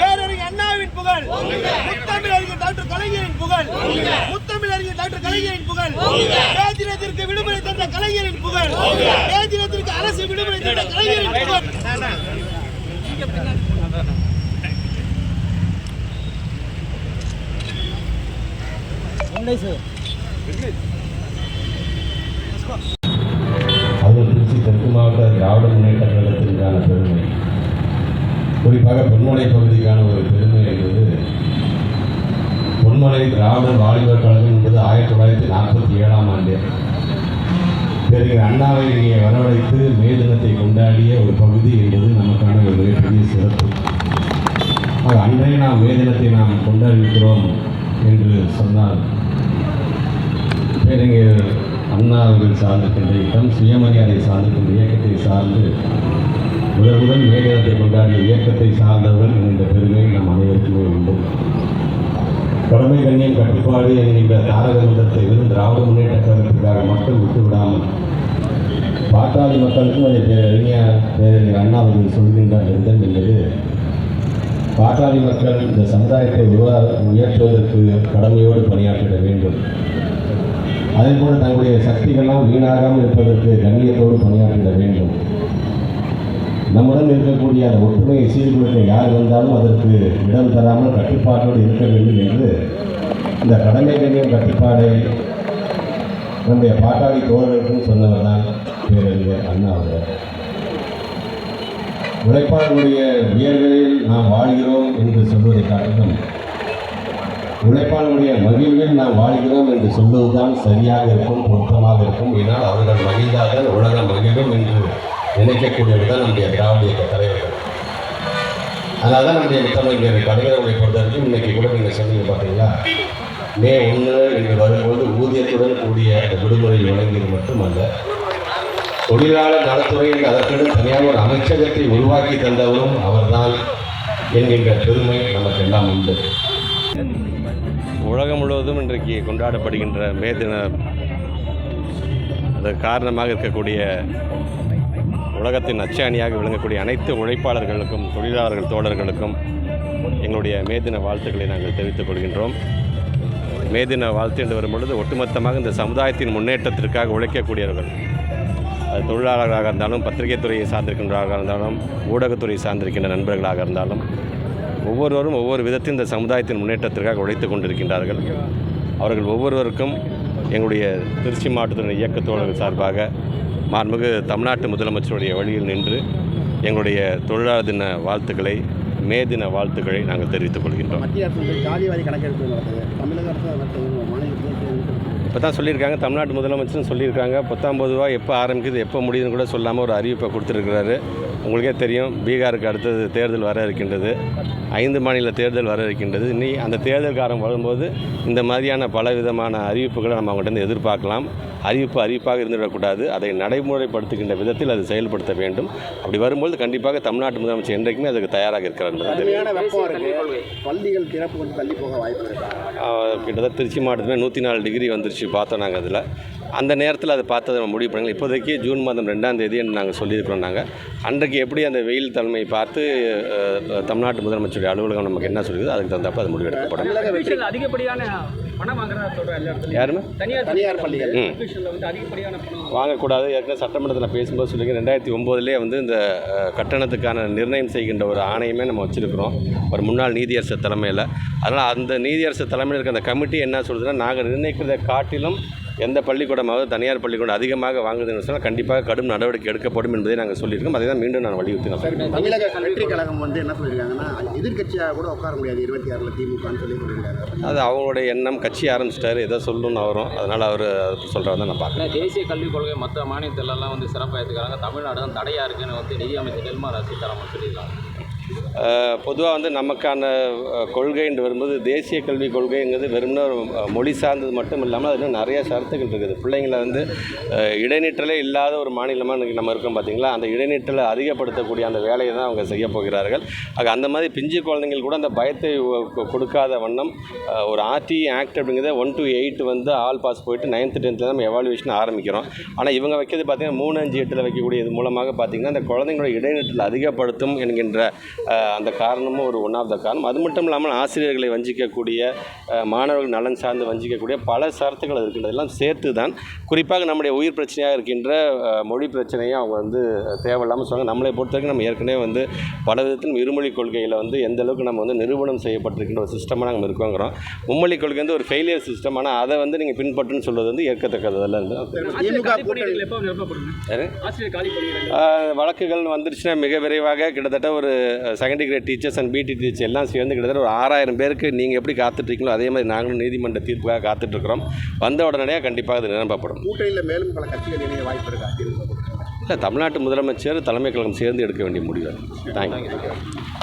பேரறிஞர் அண்ணாவின் புகழ். முத்தமிழறிஞர் டாக்டர் கலைஞரின் புகழ். முத்தமிழறிஞர் டாக்டர் கலைஞரின் புகழ். மேதினத்திற்கு விடுமுறை தந்த கலைஞரின் புகழ். மேதினத்திற்கு அரசு விடுமுறை தந்த கலைஞரின் புகழ். அது குறிப்பாக பொன்மலை பகுதிக்கான ஒரு பெருமை என்பது பொன்மலை திராவிடர் வாலிபர் கழகம் என்பது ஆயிரத்தி தொள்ளாயிரத்தி நாற்பத்தி ஏழாம் ஆண்டு. பிறகு அண்ணாவை இங்கே வரவழைத்து மே தினத்தை கொண்டாடிய ஒரு பகுதி என்பது நமக்கான ஒரு மிகப்பெரிய சிறப்பு. ஆக அன்றைய நாம் மே தினத்தை நாம் கொண்டாடியிருக்கிறோம் என்று சொன்னால் பேரறிஞர் அண்ணா அவர்கள் சார்ந்திருக்கின்ற இடம் சுயமரியாதை சார்ந்திருக்கின்ற இயக்கத்தை சார்ந்து முதல் முதல் மேலிடத்தை கொண்டாடிய இயக்கத்தை சார்ந்தவர்கள் இந்த பெருமை நம் அனைவருக்குமே உண்டு. கடமை கண்ணியம் கட்டுப்பாடு என்கின்ற தாரக மன்றத்தை வெறும் திராவிட முன்னேற்ற கழகத்திற்காக மட்டும் விட்டுவிடாமல் பாட்டாளி மக்களுக்கும் அதை பேரறிஞர் பேரறிஞர் அண்ணா அவர்கள் சொல்கின்ற விதம் என்பது? பாட்டாளி மக்கள் இந்த சமுதாயத்தை உருவா உயர்த்துவதற்கு கடமையோடு பணியாற்றிட வேண்டும். அதேபோல் தங்களுடைய சக்திகள்லாம் வீணாகாமல் இருப்பதற்கு கண்ணியத்தோடு பணியாற்றிட வேண்டும். நம்முடன் இருக்கக்கூடிய அந்த ஒற்றுமையை சீர்குலைக்க யார் வந்தாலும் அதற்கு இடம் தராமல் கட்டுப்பாட்டோடு இருக்க வேண்டும் என்று இந்த கடமை கண்ணியம் கட்டுப்பாடை நம்முடைய பாட்டாளி தோழர்களுக்கும் சொன்னவர் தான் பேரறிஞர் அண்ணா அவர்கள். உழைப்பாளர்களுடைய உயர்களில் நாம் வாழ்கிறோம் என்று சொல்வதை காட்டிலும் உழைப்பாளர்களுடைய மகிழ்வில் நாம் வாழ்கிறோம் என்று சொல்வதுதான் சரியாக இருக்கும் பொருத்தமாக இருக்கும். ஏனால் அவர்கள் மகிழ்ந்தார்கள் உலக மகிழும் நினைக்கக்கூடியவர் தான் நம்முடைய திராவிட இயக்க தலைவர்கள். அதனால தான் நம்முடைய முத்தமிழர் கலைஞர்களை பொறுத்தவரைக்கும் இன்னைக்கு கூட நீங்கள் சொன்னீங்க பார்த்தீங்களா மே ஒன்று என்று வரும்போது ஊதியத்துடன் கூடிய அந்த விடுமுறை வழங்கியது மட்டுமல்ல தொழிலாளர் நலத்துறை என்று அதற்கென்று தனியாக ஒரு அமைச்சகத்தை உருவாக்கி தந்தவரும் அவர்தான் என்கின்ற பெருமை நமக்கு எல்லாம் உண்டு. உலகம் முழுவதும் இன்றைக்கு கொண்டாடப்படுகின்ற மே தின அது காரணமாக இருக்கக்கூடிய உலகத்தின் அச்சாணியாக விளங்கக்கூடிய அனைத்து உழைப்பாளர்களுக்கும் தொழிலாளர்கள் தோழர்களுக்கும் எங்களுடைய மே தின வாழ்த்துக்களை நாங்கள் தெரிவித்துக் கொள்கின்றோம். மே தின வாழ்த்து என்று வரும்பொழுது ஒட்டுமொத்தமாக இந்த சமுதாயத்தின் முன்னேற்றத்திற்காக உழைக்கக்கூடியவர்கள் அது தொழிலாளர்களாக இருந்தாலும் பத்திரிகை துறையை சார்ந்திருக்கின்றவர்களாக இருந்தாலும் ஊடகத்துறையை சார்ந்திருக்கின்ற நண்பர்களாக இருந்தாலும் ஒவ்வொருவரும் ஒவ்வொரு விதத்தில் இந்த சமுதாயத்தின் முன்னேற்றத்திற்காக உழைத்து கொண்டிருக்கின்றார்கள். அவர்கள் ஒவ்வொருவருக்கும் எங்களுடைய திருச்சி மாவட்டத்தின் இயக்க தோழர்கள் சார்பாக மாண்புமிகு தமிழ்நாட்டு முதலமைச்சருடைய வழியில் நின்று எங்களுடைய தொழிலாளர் தின வாழ்த்துக்களை மே தின வாழ்த்துக்களை நாங்கள் தெரிவித்துக் கொள்கின்றோம். மத்திய அரசு வந்து ஜாதிவாரி கணக்கெடுப்பு நடத்துது. தமிழக அரசு மாநிலத்தில் இப்போ தான் சொல்லியிருக்காங்க. தமிழ்நாட்டு முதலமைச்சரும் சொல்லியிருக்காங்க. பத்தாம் பொதுவாக எப்போ ஆரம்பிக்குது எப்போ முடியுதுன்னு கூட சொல்லாமல் ஒரு அறிவிப்பை கொடுத்துருக்கிறாரு. உங்களுக்கே தெரியும் பீகாருக்கு அடுத்தது தேர்தல் வர இருக்கின்றது. ஐந்து மாநில தேர்தல் வர இருக்கின்றது. இனி அந்த தேர்தல் காலம் வரும்போது இந்த மாதிரியான பல விதமான அறிவிப்புகளை நம்ம அவங்ககிட்ட எதிர்பார்க்கலாம். அறிவிப்பு அறிவிப்பாக இருந்துவிடக்கூடாது. அதை நடைமுறைப்படுத்துகின்ற விதத்தில் அது செயல்படுத்த வேண்டும். அப்படி வரும்போது கண்டிப்பாக தமிழ்நாட்டு முதலமைச்சர் என்றைக்குமே அதுக்கு தயாராக இருக்கிறார் என்பது பள்ளிகள் திறப்பு கொஞ்சம் தள்ளி போக வாய்ப்பு கிட்டத்தட்ட திருச்சி மாவட்டத்தில் நூற்றி நாலு டிகிரி வந்துருச்சு. பார்த்தோம் நாங்கள் அதில். அந்த நேரத்தில் அதை பார்த்து நம்ம முடிவு பண்ணுங்க. இப்போதைக்கு ஜூன் மாதம் ரெண்டாம் தேதி நாங்கள் சொல்லியிருக்கிறோம் நாங்கள் அன்றைக்கு எப்படி அந்த வெயில் தலைமையை பார்த்து தமிழ்நாட்டு முதலமைச்சருடைய அலுவலகம் நமக்கு என்ன சொல்லுது அதுக்கு தகுந்தப்ப அது அதிகப்படியான இடத்துலையும். யாருமே தனியார் தனியார் பள்ளிகள். ம். அஃபிஷியலில் வந்து அதிகப்படியான பணம் வாங்கக்கூடாது. ஏற்கனவே சட்டமன்றத்தில் பேசும்போது சொல்லிங்க ரெண்டாயிரத்தி ஒம்போதுலேயே வந்து இந்த கட்டணத்துக்கான நிர்ணயம் செய்கின்ற ஒரு ஆணையமே நம்ம வச்சுருக்கிறோம். ஒரு முன்னாள் நீதியரசர் தலைமையில். அதனால் அந்த நீதியரசர் தலைமையில் இருக்க அந்த கமிட்டி என்ன சொல்லுதுன்னா நாங்கள் நிர்ணயிக்கிறதை காட்டிலும் எந்த பள்ளிக்கூடமாவது தனியார் பள்ளிக்கூடம் அதிகமாக வாங்குதுன்னு சொன்னால் கண்டிப்பாக கடும் நடவடிக்கை எடுக்கப்படும் என்பதை நாங்கள் சொல்லியிருக்கோம். அதை தான் மீண்டும் நான் வலியுறுத்தி நான் சொல்றேன். தமிழக வெற்றி கழகம் வந்து என்ன சொல்லியிருக்காங்கன்னா எதிர்க்கட்சியாக கூட உட்கார முடியாது. இருபத்தி ஆறில் திமுகன்னு சொல்லி சொல்லியிருக்காங்க. அது அவங்களுடைய எண்ணம். கட்சி ஆரம்பிச்சிட்டாரு. எதோ சொல்லணும்னு வரும் அதனால் அவர் சொல்கிறத நான் பார்க்குறேன். தேசிய கல்விக் கொள்கை மற்ற மாநிலத்திலலாம் வந்து சிறப்பாக எடுத்துக்கிறாங்க தமிழ்நாடு தான் தடையாக இருக்குன்னு வந்து நிதியமைச்சர் நிர்மலா சீதாராமன் சொல்லியிருக்காங்க. பொதுவாக வந்து நமக்கான கொள்கைன்று கொள்கைன்னு வரும்போது தேசிய கல்விக் கொள்கைங்கிறது வெறும்னா மொழி சார்ந்தது மட்டும் இல்லாமல் அதில் நிறைய சரத்துகள் இருக்குது. பிள்ளைங்களை வந்து இடைநிற்றலே இல்லாத ஒரு மாநிலமாக இன்றைக்கி நம்ம இருக்கோம் பார்த்தீங்களா? அந்த இடைநிற்றலை அதிகப்படுத்தக்கூடிய அந்த வேலையை தான் அவங்க செய்ய போகிறார்கள். ஆக அந்த மாதிரி பிஞ்சு குழந்தைங்கள் கூட அந்த பயத்தை கொடுக்காத வண்ணம் ஒரு ஆர்டி ஆக்ட் அப்படிங்கிறத ஒன் டு எயிட் வந்து ஆல் பாஸ் போயிட்டு நைன்த்து டென்த்தில் நம்ம எவாலுவேஷன் ஆரம்பிக்கிறோம். ஆனால் இவங்க வைக்கிறது பார்த்திங்கன்னா மூணு அஞ்சு எட்டில் வைக்கக்கூடிய இது மூலமாக பார்த்திங்கன்னா அந்த குழந்தைங்களோட இடைநிற்றல் அதிகப்படுத்தும் என்கின்ற அந்த காரணமும் ஒரு ஒன் ஆஃப் த காரணம். அது மட்டும் இல்லாமல் ஆசிரியர்களை வஞ்சிக்கக்கூடிய மாணவர்கள் நலன் சார்ந்து வஞ்சிக்கக்கூடிய பல சரத்துகள் இருக்கின்றது எல்லாம் சேர்த்து தான் குறிப்பாக நம்முடைய உயிர் பிரச்சனையாக இருக்கின்ற மொழி பிரச்சனையை அவங்க வந்து தேவையில்லாமல் சொல்லுவாங்க நம்மளை பொறுத்த வரைக்கும் நம்ம ஏற்கனவே வந்து பல விதத்திலும் இருமொழி கொள்கையில் வந்து எந்த அளவுக்கு நம்ம வந்து நிறுவனம் செய்யப்பட்டிருக்கின்ற ஒரு சிஸ்டமாக நம்ம இருக்கோங்கிறோம் மும்மொழி கொள்கை வந்து ஒரு ஃபெயிலியர் சிஸ்டம் ஆனால் அதை வந்து நீங்கள் பின்பற்றுன்னு சொல்வது வந்து பணியிடங்கள் ஆஹ் வழக்குகள் வந்துருச்சுன்னா மிக விரைவாக கிட்டத்தட்ட ஒரு secondary grade teachers and PT teacher எல்லாம் சேர்ந்து கிட்டத்தட்ட ஒரு ஆறாயிரம் பேருக்கு நீங்கள் எப்படி காத்துட்ருக்கீங்களோ அதே மாதிரி நாங்களும் நீதிமன்ற தீர்ப்புக்காக காத்துட்ருக்குறோம். வந்த உடனடியாக கண்டிப்பாக அது நிரப்பப்படும் கூட்டணியில் மேலும் பல கட்சிகள் இணைய வாய்ப்பு இருக்கா? இல்லை தமிழ்நாட்டு முதலமைச்சர் தலைமை கழகம் சேர்ந்து எடுக்க வேண்டிய முடிவு தேங்க்யூ